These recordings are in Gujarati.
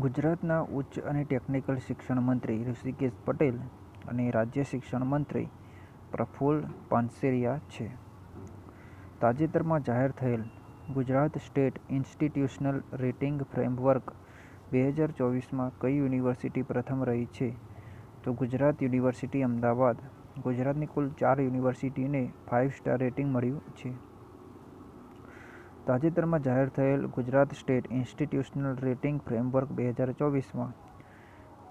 ગુજરાતના ઉચ્ચ અને ટેકનિકલ શિક્ષણ મંત્રી ઋષિકેશ પટેલ અને રાજ્ય શિક્ષણ મંત્રી પ્રફુલ્લ પાનસેરિયા છે. તાજેતરમાં જાહેર થયેલ Gujarat state institutional rating framework બે હજાર ચોવીસમાં કઈ યુનિવર્સિટી પ્રથમ રહી છે તો ગુજરાત યુનિવર્સિટી અમદાવાદ ગુજરાતની કુલ ચાર યુનિવર્સિટીને ફાઇવ સ્ટાર રેટિંગ મળ્યું છે. તાજેતરમાં જાહેર થયેલ Gujarat state institutional rating framework બે હજાર ચોવીસમાં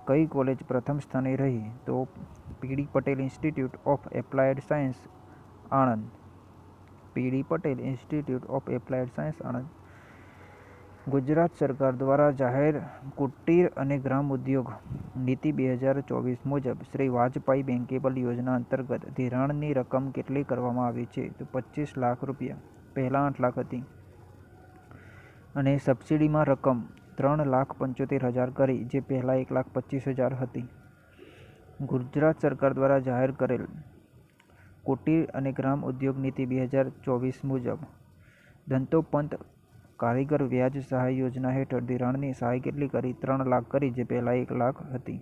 કઈ કોલેજ પ્રથમ સ્થાને રહી? તો PD Patel institute of applied science, Anand. PD Patel institute of applied science, Anand. Gujarat સરકાર દ્વારા જાહેર કુટીર અને ગ્રામ ઉદ્યોગ નીતિ બે હજાર ચોવીસ મુજબ શ્રી વાજપાઈ બેંકેબલ યોજના અંતર્ગત ધિરાણની રકમ કેટલી કરવામાં આવી છે? તો પચ્ચીસ લાખ રૂપિયા. પહેલાં આઠ લાખ હતી. અને સબસિડીમાં રકમ ત્રણ લાખ પંચોતેર હજાર કરી, જે પહેલાં એક લાખ પચ્ચીસ હજાર હતી. ગુજરાત સરકાર દ્વારા જાહેર કરેલ કુટીર અને ગ્રામ ઉદ્યોગ નીતિ બે હજાર ચોવીસ મુજબ ધંતોપંત કારીગર વ્યાજ સહાય યોજના હેઠળ ધિરાણની સહાય કેટલી કરી ત્રણ લાખ કરી, જે પહેલાં એક લાખ હતી.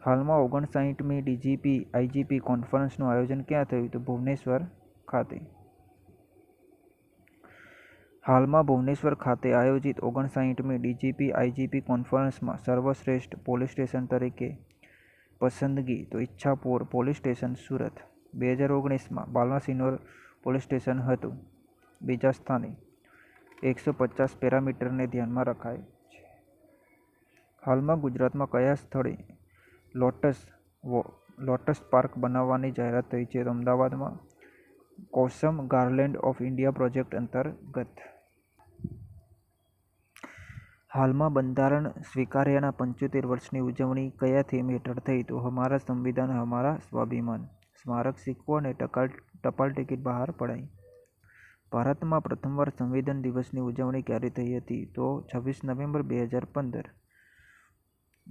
હાલમાં ઓગણસાઠમી ડીજીપી આઈજીપી કોન્ફરન્સનું આયોજન ક્યાં થયું તો ભુવનેશ્વર ખાતે. હાલમાં ભુવનેશ્વર ખાતે આયોજિત ઓગણસાઠમી ડીજીપી આઈજીપી કોન્ફરન્સમાં સર્વશ્રેષ્ઠ પોલીસ સ્ટેશન તરીકે પસંદગી, તો ઈચ્છાપુર પોલીસ સ્ટેશન સુરત બે હજાર ઓગણીસમાં બાલાસિનોર પોલીસ સ્ટેશન હતું બીજા સ્થાને એકસો પચાસ પેરામીટરને ધ્યાનમાં રખાય છે. હાલમાં ગુજરાતમાં કયા સ્થળે લોટસ વો, લોટસ પાર્ક બનાવવાની જાહેરાત થઈ છે તો અમદાવાદમાં કોસમ ગાર્લેન્ડ ઓફ ઇન્ડિયા પ્રોજેક્ટ અંતર્ગત. હાલમાં બંધારણ સ્વીકાર્યાના પંચોતેર વર્ષની ઉજવણી કયા થીમ હેઠળ થઈ? તો હમારા સંવિધાન, હમારા સ્વાભિમાન. સ્મારક સિક્કો અને ટકાલ ટપાલ ટિકિટ બહાર પડાઈ. ભારતમાં પ્રથમવાર સંવિધાન દિવસની ઉજવણી ક્યારે થઈ હતી? તો છવ્વીસ નવેમ્બર બે હજાર પંદર.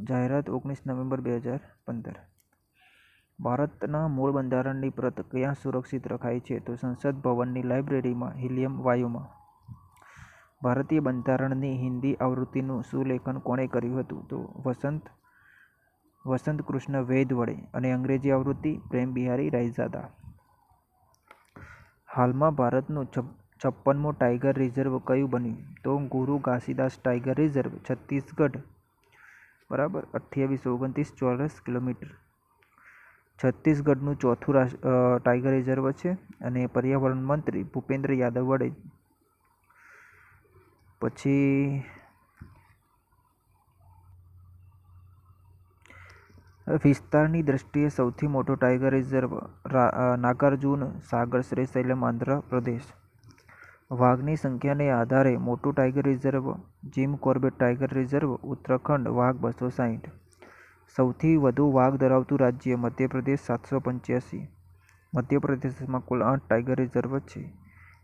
જાહેરાત ઓગણીસ નવેમ્બર બે હજાર પંદર. ભારતના મૂળ બંધારણની પ્રત ક્યાં સુરક્ષિત રખાઈ છે તો સંસદ ભવનની લાઇબ્રેરીમાં હિલિયમ વાયુમાં. ભારતીય બંધારણની હિન્દી આવૃત્તિનું સુલેખન કોણે કર્યું હતું તો વસંત વસંત કૃષ્ણ વૈદ વડે અને અંગ્રેજી આવૃત્તિ પ્રેમ બિહારી રાયઝાદા હાલમાં ભારતનું છપ્પનમું ટાઇગર રિઝર્વ કયું બન્યું? તો ગુરુ ઘાસીદાસ ટાઇગર રિઝર્વ છત્તીસગઢ, બરાબર અઠ્યાવીસ, ઓગણત્રીસ, ચોરસ કિલોમીટર. છત્તીસગઢનું ચોથું ટાઇગર રિઝર્વ છે અને પર્યાવરણ મંત્રી ભૂપેન્દ્ર યાદવ વડે પછી વિસ્તારની દ્રષ્ટિએ સૌથી મોટો ટાઇગર રિઝર્વ નાગાર્જુન સાગર શ્રીશૈલમ આંધ્ર પ્રદેશ. વાઘની સંખ્યાને આધારે મોટું tiger reserve Jim Corbett tiger reserve Uttarakhand વાઘ બસો સાઈઠ. સૌથી વધુ વાઘ ધરાવતું રાજ્ય મધ્યપ્રદેશ સાતસો પંચ્યાસી. મધ્યપ્રદેશમાં કુલ આઠ ટાઇગર રિઝર્વ છે.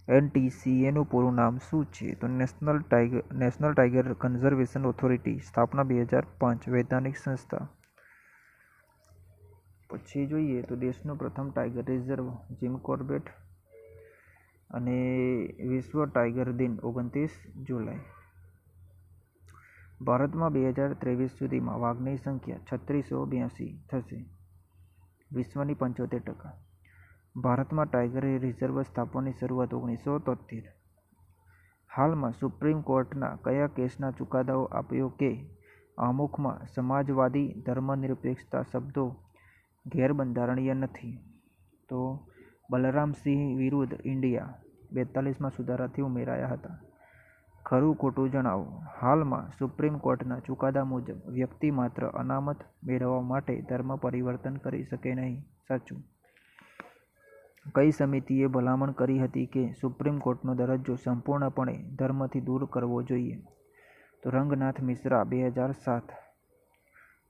એનટીસીએનું પૂરું નામ શું છે તો નેશનલ ટાઇગર કન્ઝર્વેશન ઓથોરિટી સ્થાપના બે હજાર પાંચ વૈધાનિક સંસ્થા. પછી જોઈએ તો દેશનું પ્રથમ ટાઇગર રિઝર્વ જીમ કોર્બેટ અને વિશ્વ ટાઇગર દિન ઓગણત્રીસ જુલાઈ. ભારતમાં બે હજાર ત્રેવીસ સુધીમાં વાઘની સંખ્યા છત્રીસો બ્યાસી થશે વિશ્વની પંચોતેર ટકા. ભારતમાં ટાઇગર રિઝર્વ સ્થાપવાની શરૂઆત ઓગણીસો તોતેર. હાલમાં સુપ્રીમ કોર્ટના કયા કેસના ચુકાદાઓ આપ્યો કે આમુખમાં સમાજવાદી, ધર્મનિરપેક્ષતા શબ્દો ગેરબંધારણીય નથી તો બલરામસિંહ વિરુદ્ધ ઇન્ડિયા બેતાલીસમાં સુધારાથી ઉમેરાયા હતા. ખરું ખોટું જણાવો હાલમાં સુપ્રીમ કોર્ટના ચુકાદા મુજબ વ્યક્તિ માત્ર અનામત મેળવવા માટે ધર્મ પરિવર્તન કરી શકે નહીં સાચું. કઈ સમિતિએ ભલામણ કરી હતી કે સુપ્રીમ કોર્ટનો દરજ્જો સંપૂર્ણપણે ધર્મથી દૂર કરવો જોઈએ તો રંગનાથ મિશ્રા બે હજાર સાત.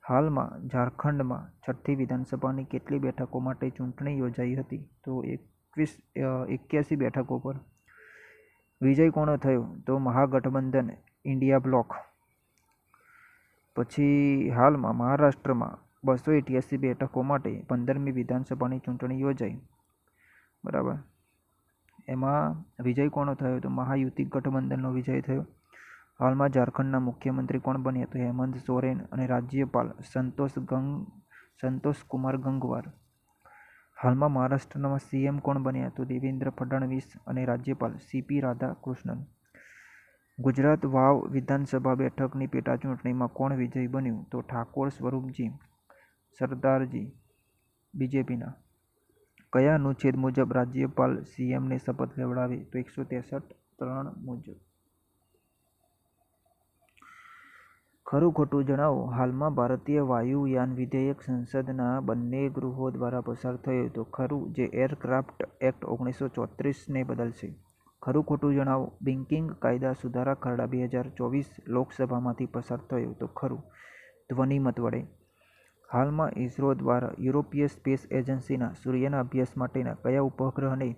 હાલમાં ઝારખંડમાં છઠ્ઠી વિધાનસભાની કેટલી બેઠકો માટે ચૂંટણી યોજાઈ હતી તો એકવીસ એક્યાસી બેઠકો પર. વિજય કોનો થયો? તો મહાગઠબંધન, ઇન્ડિયા બ્લોક. પછી હાલમાં મહારાષ્ટ્રમાં બસો અઠ્યાસી બેઠકો માટે પંદરમી વિધાનસભાની ચૂંટણી યોજાઈ. બરાબર? એમાં વિજય કોનો થયો? તો મહાયુતિ ગઠબંધનનો વિજય થયો. હાલમાં ઝારખંડના મુખ્યમંત્રી કોણ બન્યા? તો હેમંત સોરેન અને રાજ્યપાલ સંતોષ ગંગ સંતોષ કુમાર ગંગવાર. હાલમાં મહારાષ્ટ્રના સીએમ કોણ બન્યા તો દેવેન્દ્ર ફડણવીસ અને રાજ્યપાલ સીપી રાધાકૃષ્ણન. ગુજરાત વાવ વિધાનસભા બેઠકની પેટાચૂંટણીમાં કોણ વિજયી બન્યું તો ઠાકોર સ્વરૂપજી, સરદારજી, બીજેપીના. કયા અનુચ્છેદ મુજબ રાજ્યપાલ સીએમને શપથ લેવડાવે તો એકસો ત્રેસઠ ત્રણ મુજબ? ખરું ખોટું જણાવો. હાલમાં ભારતીય વાયુયાન વિધેયક સંસદના બંને ગૃહો દ્વારા પસાર થયું તો ખરું જે એરક્રાફ્ટ એક્ટ ઓગણીસો ચોત્રીસને બદલશે. ખરું ખોટું જણાવો. બેન્કિંગ કાયદા સુધારા ખરડા બે હજાર ચોવીસ લોકસભામાંથી પસાર થયો તો ખરું. ધ્વનિમત વડે. હાલમાં ઇસરો દ્વારા યુરોપીય સ્પેસ એજન્સીના સૂર્યના અભ્યાસ માટેના કયા ઉપગ્રહને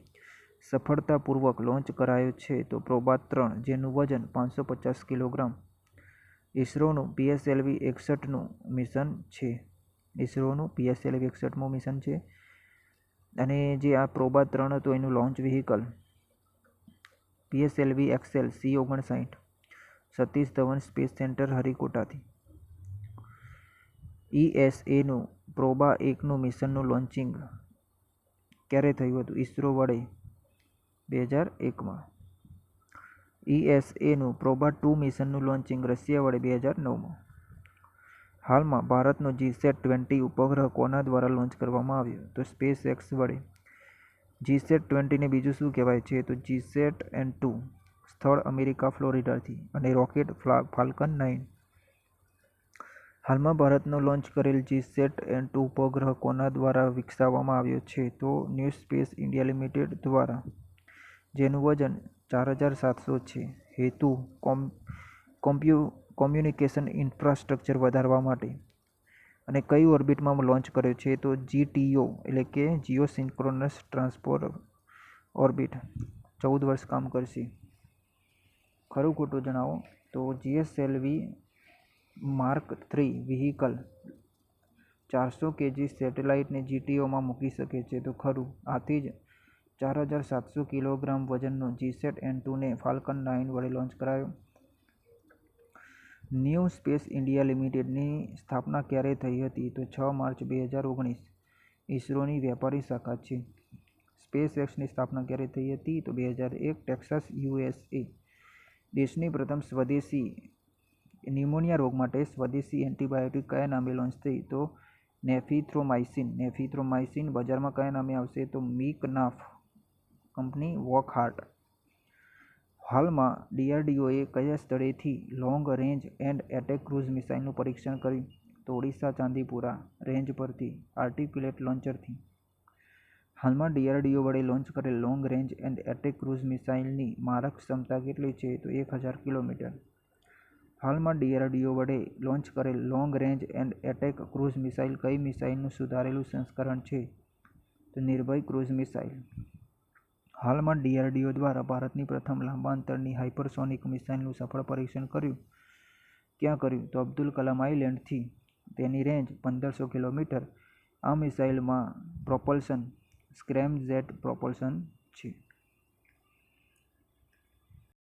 સફળતાપૂર્વક લોન્ચ કરાયો છે તો પ્રોબાત ત્રણ, જેનું વજન પાંચસો પચાસ કિલોગ્રામ ઇસરોનું પીએસએલવી એકસઠનું મિશન છે. ઇસરોનું પીએસએલવી એકસઠમું મિશન છે. અને જે આ પ્રોબા ત્રણ હતું, એનું launch vehicle PSLV XL C ઓગણસાઠ. સતીશ ધવન સ્પેસ સેન્ટર હરિકોટાથી. ઈએસએનું પ્રોબા એકનું મિશનનું લોન્ચિંગ ક્યારે થયું હતું? ઇસરો વડે. બે હજાર એકમાં. ઈએસએનું પ્રોબા ટુ મિશનનું લોન્ચિંગ રશિયા વડે બે હજાર નવમાં. હાલમાં ભારતનો જીસેટ ટ્વેન્ટી ઉપગ્રહ કોના દ્વારા લોન્ચ કરવામાં આવ્યો? તો સ્પેસ એક્સ વડે જીસેટ ટ્વેન્ટીને બીજું શું કહેવાય છે? તો જીસેટ એન ટુ સ્થળ અમેરિકા, ફ્લોરિડાથી અને રોકેટ ફાલ્કન નાઇન. હાલમાં ભારતનો લોન્ચ કરેલ જીસેટ એન ટુ ઉપગ્રહ કોના દ્વારા વિકસાવવામાં આવ્યો છે? તો ન્યૂ સ્પેસ ઇન્ડિયા લિમિટેડ દ્વારા. જેનું વજન ચાર હજાર સાતસો છે. હેતુ, કોમ, કોમ્પ્યુ, કોમ્યુનિકેશન ઇન્ફ્રાસ્ટ્રક્ચર વધારવા માટે. અને કઈ ઓર્બિટમાં લોન્ચ કર્યો છે તો જીટીઓ, એટલે કે જીઓ સિન્ક્રોનસ ટ્રાન્સપોર ઓર્બિટ. ચૌદ વર્ષ કામ કરશે. ખરું ખોટું જણાવો તો જીએસએલવી માર્ક થ્રી વ્હીકલ ચારસો કેજી સેટેલાઇટને જીટીઓમાં મૂકી શકે છે તો ખરું. આથી જ ચાર હજાર સાતસો કિલોગ્રામ વજનનો જીસેટ એન ટુને ફાલ્કન નાઇન વડે લોન્ચ કરાયો. ન્યૂ સ્પેસ ઇન્ડિયા લિમિટેડની સ્થાપના ક્યારે થઈ હતી તો છ માર્ચ બે હજાર ઓગણીસ ઇસરોની વ્યાપારી શાખા છે. સ્પેસ એક્સની સ્થાપના ક્યારે થઈ હતી તો બે હજાર એક ટેક્સાસ યુએસએ દેશની પ્રથમ સ્વદેશી ન્યુમોનિયા રોગ માટે સ્વદેશી એન્ટીબાયોટિક કયા નામે લોન્ચ થઈ તો નેફિથ્રોમાઇસિન નેફિથ્રોમાઇસિન બજારમાં કયા નામે આવશે તો મીકનાફ. કંપની વોકહાર્ટ. હાલમાં ડીઆરડીઓએ કયા સ્થળેથી long range and attack cruise મિસાઇલનું પરીક્ષણ કર્યું? તો ઓડિશા, ચાંદીપુરા રેન્જ પરથી, આર્ટિક્યુલેટ લોન્ચરથી. હાલમાં ડીઆરડીઓ વડે લોન્ચ કરેલ long range and attack cruise મિસાઇલની મારક ક્ષમતા કેટલી છે? તો એક હજાર કિલોમીટર. હાલમાં ડીઆરડીઓ વડે લોન્ચ કરેલ long range and attack cruise missile કઈ મિસાઇલનું સુધારેલું સંસ્કરણ છે? તો નિર્ભય ક્રૂઝ મિસાઇલ. હાલમાં ડીઆરડીઓ દ્વારા ભારતની પ્રથમ લાંબા અંતરની હાઇપરસોનિક મિસાઇલનું સફળ પરીક્ષણ કર્યું. ક્યાં કર્યું? તો અબ્દુલ કલામ આઇલેન્ડથી. તેની રેન્જ પંદરસો કિલોમીટર. આ મિસાઇલમાં પ્રોપલ્શન સ્ક્રેમ જેટ પ્રોપલ્શન છે.